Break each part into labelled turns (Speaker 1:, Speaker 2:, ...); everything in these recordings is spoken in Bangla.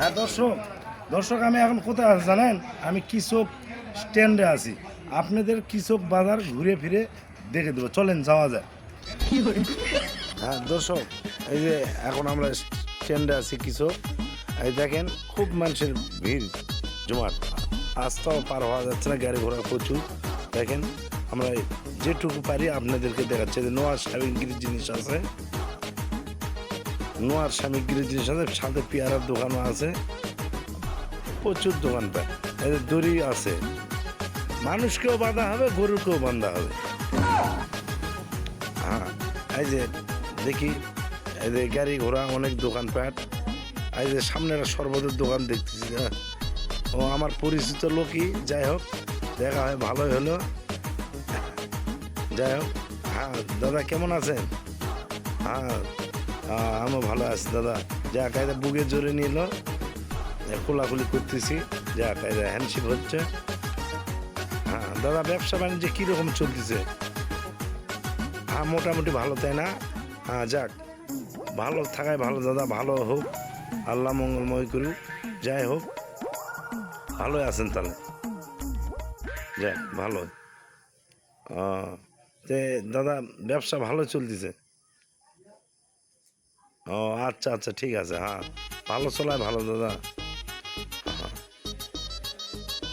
Speaker 1: হ্যাঁ দর্শক দর্শক, আমি এখন কোথায় আছি জানেন? আমি কৃষক স্ট্যান্ডে আছি। আপনাদের কৃষক বাজার ঘুরে ফিরে দেখে দেবো। চলেন, যাওয়া যায় হ্যাঁ দর্শক, এই যে এখন আমরা স্ট্যান্ডে আছি কৃষক এই দেখেন, খুব মানুষের ভিড় জমাট। রাস্তাও পার হওয়া যাচ্ছে না, গাড়ি ঘোড়া প্রচুর। দেখেন, আমরা যেটুকু পারি আপনাদেরকে দেখাচ্ছি। যে নোয়ার সামগ্রীর জিনিস আছে। নোয়ার সামগ্রীর জিনিস আছে সাথে পেয়ারার দোকানও আছে। প্রচুর দোকানপাট এই যে দড়ি আছে। মানুষকেও বাঁধা হবে, গরুকেও বাঁধা হবে। হ্যাঁ এই যে দেখি, এই যে গাড়ি ঘোড়া অনেক দোকানপাট এই যে সামনে একটা শরবতের দোকান দেখতেছি হ্যাঁ। ও আমার পরিচিত লোকই, যাই হোক, দেখা হয়, ভালোই হলো। যাই হোক হ্যাঁ দাদা কেমন আছেন? হ্যাঁ আমিও ভালো আছি, দাদা। যা কায়দা, বুকে জোরে নিল। খোলাখুলি করতেছি। যা কায়দা হ্যান্ডশিপ হচ্ছে। হ্যাঁ দাদা, ব্যবসা বাণিজ্য কীরকম চলতেছে? হ্যাঁ মোটামুটি ভালো, তাই না? হ্যাঁ যাক। ভালো থাকায় ভালো, দাদা, ভালো হোক। আল্লাহ মঙ্গলময় করুক। যাই হোক, ভালোই আছেন তাহলে। যাক, ভালো। তে, দাদা, ব্যবসা ভালো চলতেছে? ও আচ্ছা আচ্ছা ঠিক আছে হ্যাঁ। ভালো চলায় ভালো, দাদা। হ্যাঁ।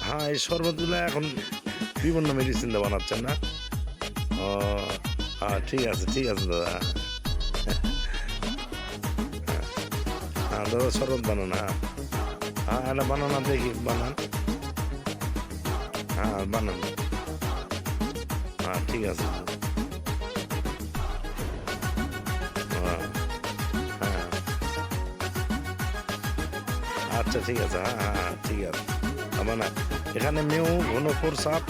Speaker 1: হ্যাঁ এই শরবতগুলো এখন বিভিন্ন মেডিসিন দিয়ে বানাচ্ছেন না? ও হ্যাঁ ঠিক আছে ঠিক আছে, দাদা হ্যাঁ। হ্যাঁ দাদা, শরবত বানান হ্যাঁ। হ্যাঁ এটা বানানা দেখি, বানান। হ্যাঁ বানান। হ্যাঁ ঠিক আছে আচ্ছা ঠিক আছে হ্যাঁ হ্যাঁ হ্যাঁ ঠিক আছে। আমার না, এখানে মেউ ঘনপুর সাপ,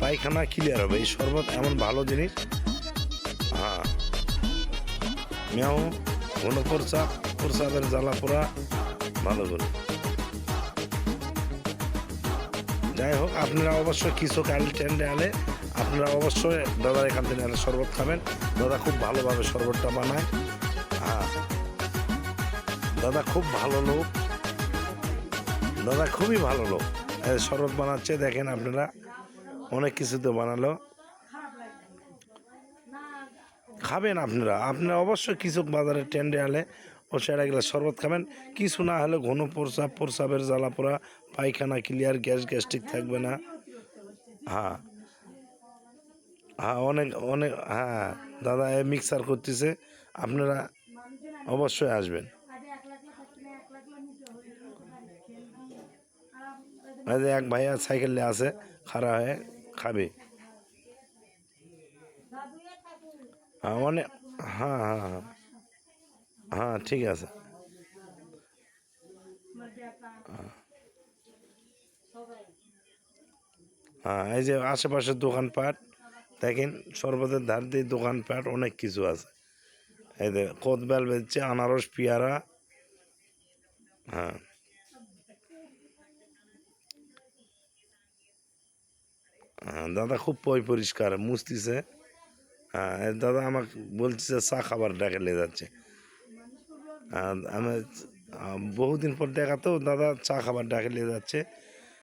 Speaker 1: পায়খানা ক্লিয়ার হবে। এই শরবত এমন ভালো জিনিস। হ্যাঁ। মেউ ঘনপুর সাপ প্রসাবের জ্বালা পোড়া, ভালো করে। যাই হোক, আপনারা অবশ্যই কিছু কাল ট্রেন্ডে আলে, আপনারা অবশ্যই দাদার এখান থেকে আলে শরবত খাবেন। দাদা খুব ভালোভাবে শরবতটা বানায়। হ্যাঁ। দাদা খুব ভালো লোক। দাদা, খুবই ভালো লোক। শরবত বানাচ্ছে, দেখেন আপনারা, অনেক কিছু তো বানালো। খাবেন আপনারা আপনারা অবশ্যই কৃষক বাজারে ট্রেন্ডে আলে ও সেটা গেলে শরবত খাবেন। কিছু না হলে ঘন প্রসাব প্রসাবের জ্বালা পোড়া, পায়খানা ক্লিয়ার গ্যাস গ্যাস্ট্রিক থাকবে না। হ্যাঁ। হ্যাঁ অনেক অনেক হ্যাঁ দাদা মিক্সার করতেছে, আপনারা অবশ্যই আসবেন। যে এক ভাইয়া সাইকেল আছে, খাড়া হয়ে খাবে। হ্যাঁ অনেক হ্যাঁ হ্যাঁ হ্যাঁ। হ্যাঁ ঠিক আছে। হ্যাঁ এই যে আশেপাশের দোকানপাট, দেখেন শরবতের ধার দিয়ে দোকানপাট অনেক কিছু আছে। এই যে কোতবেল বেচছে, আনারস, পেয়ারা। হ্যাঁ। দাদা খুব পয় পরিষ্কার, মুছতিছে। হ্যাঁ দাদা আমাকে বলছে চা খাবার ডাকে নিয়ে যাচ্ছে। আর আমি বহুদিন পর দেখা তো দাদা চা খাবার ডাকে নিয়ে যাচ্ছে।